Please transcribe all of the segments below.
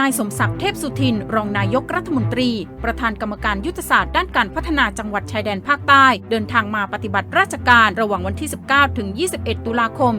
นายสมศักดิ์เทพสุทิน รองนายกรัฐมนตรี ประธานกรรมการยุทธศาสตร์ด้านการพัฒนาจังหวัดชายแดนภาคใต้ เดินทางมาปฏิบัติราชการระหว่างวันที่ 19 ถึง 21 ตุลาคม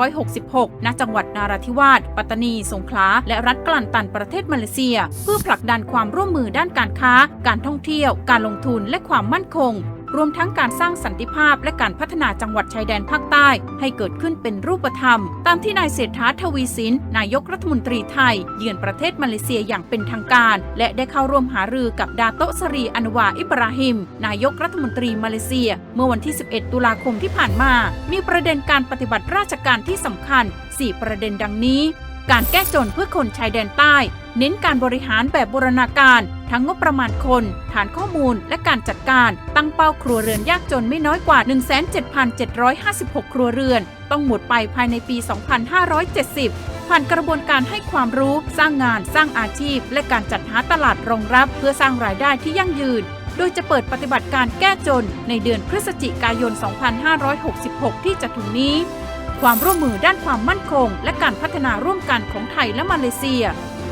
2566 ณ จังหวัดนาราธิวาส ปัตตานี สงขลา และรัฐกลันตันประเทศมาเลเซีย เพื่อผลักดันความร่วมมือด้านการค้า การท่องเที่ยว การลงทุนและความมั่นคง รวมทั้งการสร้างสันติภาพและการพัฒนาจังหวัดชายแดนภาคใต้ ให้เกิดขึ้นเป็นรูปธรรม ตามที่นายเศรษฐาทวีสิน นายกรัฐมนตรีไทย เยือนประเทศมาเลเซียอย่างเป็นทางการ และได้เข้าร่วมหารือกับดาโตสรีอันวาอิบราฮิม นายกรัฐมนตรีมาเลเซีย เมื่อวันที่ 11 ตุลาคมที่ผ่านมา มีประเด็นการปฏิบัติราชการที่สำคัญ 4 ประเด็นดังนี้ การแก้จนเพื่อคนชายแดนใต้ เน้นการบริหารแบบบูรณาการ ทั้งงบประมาณคน ฐานข้อมูล และการจัดการ ตั้งเป้าครัวเรือนยากจนไม่น้อยกว่า 17,756 ครัวเรือน ต้องหมดไปภายในปี 2570ผ่านกระบวนการให้ความรู้ สร้างงาน สร้างอาชีพ และการจัดหาตลาดรองรับ เพื่อสร้างรายได้ที่ยั่งยืน โดยจะเปิดปฏิบัติการแก้จนในเดือนพฤศจิกายน 2566 ที่จะถึงนี้ ความร่วมมือด้านความมั่นคง และการพัฒนาร่วมกันของไทยและมาเลเซีย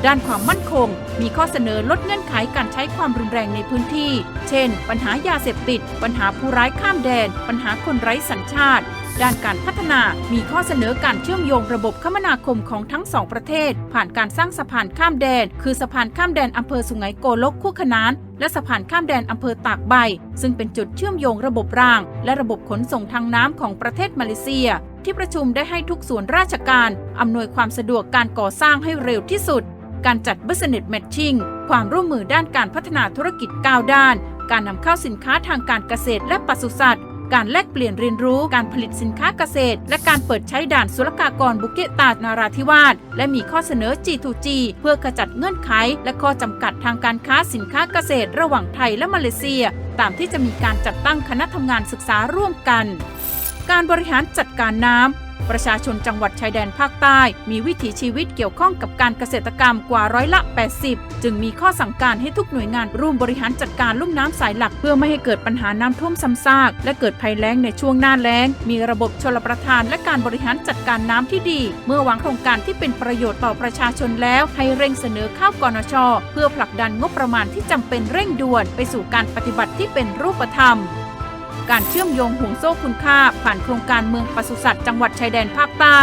ด้านความมั่นคง มีข้อเสนอลดเงื่อนไขการใช้ความรุนแรงในพื้นที่ เช่น ปัญหายาเสพติด ปัญหาผู้ร้ายข้ามแดน ปัญหาคนไร้สัญชาติ ด้านการพัฒนามีข้อเสนอการเชื่อมโยงระบบคมนาคมของทั้งสองประเทศ ผ่านการสร้างสะพานข้ามแดน คือสะพานข้ามแดนอำเภอสุไหงโกลกคู่ขนาน และสะพานข้ามแดนอำเภอตากใบ ซึ่งเป็นจุดเชื่อมโยงระบบราง และระบบขนส่งทางน้ำของประเทศมาเลเซีย ที่ประชุมได้ให้ทุกส่วนราชการอำนวยความสะดวกการก่อสร้างให้เร็วที่สุด การจัด Business Matching ความร่วมมือด้านการพัฒนาธุรกิจ9ด้าน การนำเข้าสินค้าทางการเกษตรและปศุสัตว์ การแลกเปลี่ยนเรียนรู้การผลิตสินค้าเกษตร และการเปิดใช้ด่านศุลกากรบุเกตานาราธิวาสและมีข้อเสนอ G2G เพื่อขจัดเงื่อนไข และข้อจำกัดทางการค้าสินค้าเกษตร ระหว่างไทยและมาเลเซีย ตามที่จะมีการจัดตั้งคณะทำงานศึกษาร่วมกัน การบริหารจัดการน้ำ ประชาชนจังหวัดชายแดนภาคใต้ มีวิถีชีวิตเกี่ยวข้องกับการเกษตรกรรมกว่าร้อยละ 80 จึงมีข้อสั่งการให้ทุกหน่วยงานร่วมบริหารจัดการลุ่มน้ำสายหลัก เพื่อไม่ให้เกิดปัญหาน้ำท่วมซ้ำซาก และเกิดภัยแล้งในช่วงหน้าแล้ง มีระบบชลประทานและการบริหารจัดการน้ำที่ดี เมื่อวางโครงการที่เป็นประโยชน์ต่อประชาชนแล้วให้เร่งเสนอเข้ากนช เพื่อผลักดันงบประมาณที่จำเป็นเร่งด่วน ไปสู่การปฏิบัติที่เป็นรูปธรรม การเชื่อมโยงห่วงโซ่คุณค่าผ่านโครงการเมืองปศุสัตว์จังหวัดชายแดนภาคใต้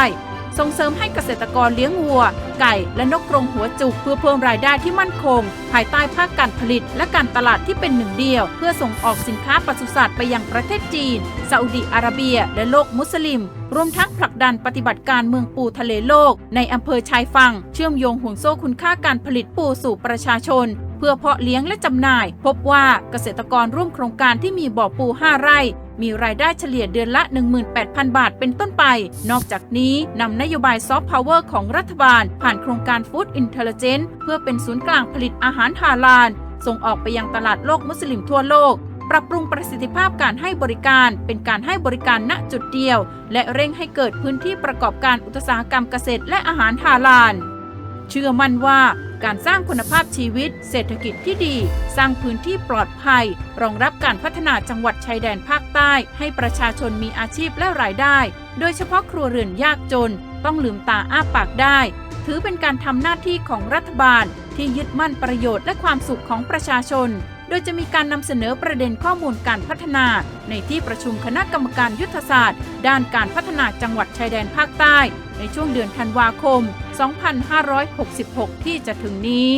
ส่งเสริมให้เกษตรกรเลี้ยงวัว ไก่และนกกรงหัวจุกเพื่อเพิ่มรายได้ที่มั่นคง ภายใต้ภาคการผลิตและการตลาดที่เป็นหนึ่งเดียว เพื่อส่งออกสินค้าปศุสัตว์ไปยังประเทศจีนซาอุดิอาระเบีย และโลกมุสลิม รวมทั้งผลักดันปฏิบัติการเมืองปูทะเลโลก ในอำเภอชายฝั่งเชื่อมโยงห่วงโซ่คุณค่าการผลิตปูสู่ประชาชนเพื่อเพาะเลี้ยงและจำหน่าย พบว่าเกษตรกรร่วมโครงการที่มีบ่อปู 5 ไร่ มีรายได้เฉลี่ยเดือนละ 18,000 บาทเป็นต้นไป นอกจากนี้นำนโยบายซอฟต์พาวเวอร์ของรัฐบาล ผ่านโครงการฟู้ดอินเทลเจนเพื่อเป็นศูนย์กลางผลิตอาหารฮาลาล ส่งออกไปยังตลาดโลกมุสลิมทั่วโลกปรับปรุงประสิทธิภาพการให้บริการ เป็นการให้บริการณจุดเดียว และเร่งให้เกิดพื้นที่ประกอบการอุตสาหกรรมเกษตรและอาหารฮาลาล เชื่อมั่นว่า การสร้างคุณภาพชีวิต เศรษฐกิจที่ดี สร้างพื้นที่ปลอดภัย รองรับการพัฒนาจังหวัดชายแดนภาคใต้ ให้ประชาชนมีอาชีพและรายได้ โดยเฉพาะครัวเรือนยากจน ต้องลืมตาอ้าปากได้ ถือเป็นการทำหน้าที่ของรัฐบาล ที่ยึดมั่นประโยชน์และความสุขของประชาชน โดยจะมีการนำเสนอประเด็นข้อมูลการพัฒนา ในที่ประชุมคณะกรรมการยุทธศาสตร์ ด้านการพัฒนาจังหวัดชายแดนภาคใต้ ในช่วงเดือนธันวาคม 2566 ที่จะถึงนี้